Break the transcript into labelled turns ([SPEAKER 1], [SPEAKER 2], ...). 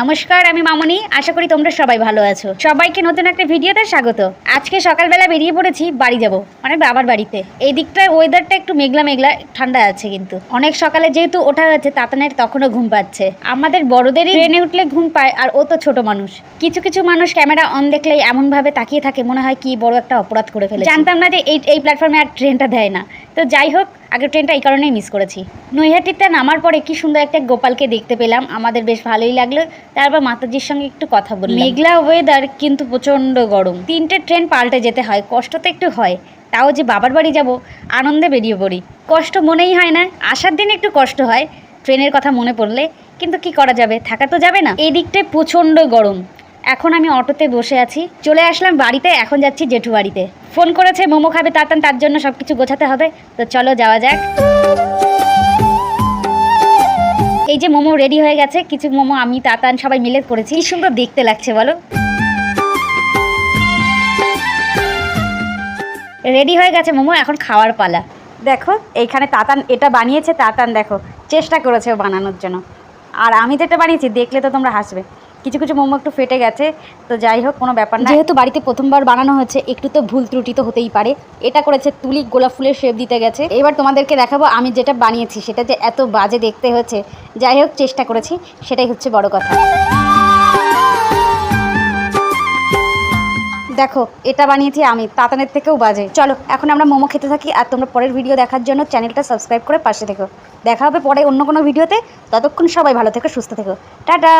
[SPEAKER 1] নমস্কার, আমি মামনি। আশা করি তোমরা সবাই ভালো আছো। সবাইকে নতুন একটা ভিডিওতে স্বাগত। আজকে সকালবেলা বেরিয়ে পড়েছি, বাড়ি যাব। মানে বাবার বাড়িতে। এই দিকটার ওয়েদারটা একটু মেঘলা মেঘলা, ঠান্ডা আছে কিন্তু। অনেক সকালে যেহেতু ওঠা হয়েছে তাতানের তখনও ঘুম পাচ্ছে। আমাদের বড়দেরই ট্রেনে উঠলে ঘুম পায়, আর ও তো ছোট মানুষ। কিছু কিছু মানুষ ক্যামেরা অন দেখলেই এমনভাবে তাকিয়ে থাকে, মনে হয় কি বড় একটা অপরাধ করে ফেলে জানতাম না যে এই এই প্ল্যাটফর্মে আর ট্রেনটা দেয় না। তো যাই হোক আগের ট্রেনটা এই কারণেই মিস করেছি। নৈহাটিতে নামার পরে কি সুন্দর একটা গোপালকে দেখতে পেলাম আমাদের বেশ ভালোই লাগল। তারপর মাতাজির সঙ্গে একটু কথা বললাম। মেঘলা ওয়েদার কিন্তু প্রচণ্ড গরম। তিনটে ট্রেন পাল্টে যেতে হয় কষ্ট তো একটু হয়। তাও যে বাবার বাড়ি যাব আনন্দে বেরিয়ে পড়ি। কষ্ট মনেই হয় না আসার দিন একটু কষ্ট হয় ট্রেনের কথা মনে পড়লে। কিন্তু কি করা যাবে থাকা তো যাবে না। এই দিকটায় প্রচণ্ড গরম। এখন আমি অটোতে বসে আছি। চলে আসলাম বাড়িতে, এখন যাচ্ছি জেঠু বাড়িতে ফোন করেছে, মোমো খাবে তাতান তার জন্য সব কিছু গোছাতে হবে। তো চলো যাওয়া যাক। এই যে মোমো রেডি হয়ে গেছে, কিছু মোমো আমি তাতান সবাই মিলে করেছি। কি সুন্দর দেখতে লাগছে, বলো। রেডি হয়ে গেছে মোমো, এখন খাওয়ার পালা। দেখো, এইখানে তাতান এটা বানিয়েছে তাতান দেখো, চেষ্টা করেছে বানানোর জন্য। আর আমি যেটা বানিয়েছি, দেখলে তো তোমরা হাসবে। কিছু কিছু মোমো একটু ফেটে গেছে, তো যাই হোক, কোনো ব্যাপার না। যেহেতু বাড়িতে প্রথমবার বানানো হয়েছে একটু তো ভুল ত্রুটি তো হতেই পারে। এটা করেছে তুলি, গোলাপ ফুলের শেপ দিতে গেছে। এবার তোমাদেরকে দেখাবো আমি যেটা বানিয়েছি, সেটা যে এত বাজে দেখতে হয়েছে যাই হোক, চেষ্টা করেছি, সেটাই হচ্ছে বড় কথা। দেখো, এটা বানিয়েছি আমি, তাতানের থেকেও বাজে। চলো, এখন আমরা মোমো খেতে থাকি, আর তোমরা পরের ভিডিও দেখার জন্য চ্যানেলটা সাবস্ক্রাইব করে পাশে থেকো। দেখা হবে পরে অন্য কোনো ভিডিওতে ততক্ষণ সবাই ভালো থেকো, সুস্থ থেকো। টাটা!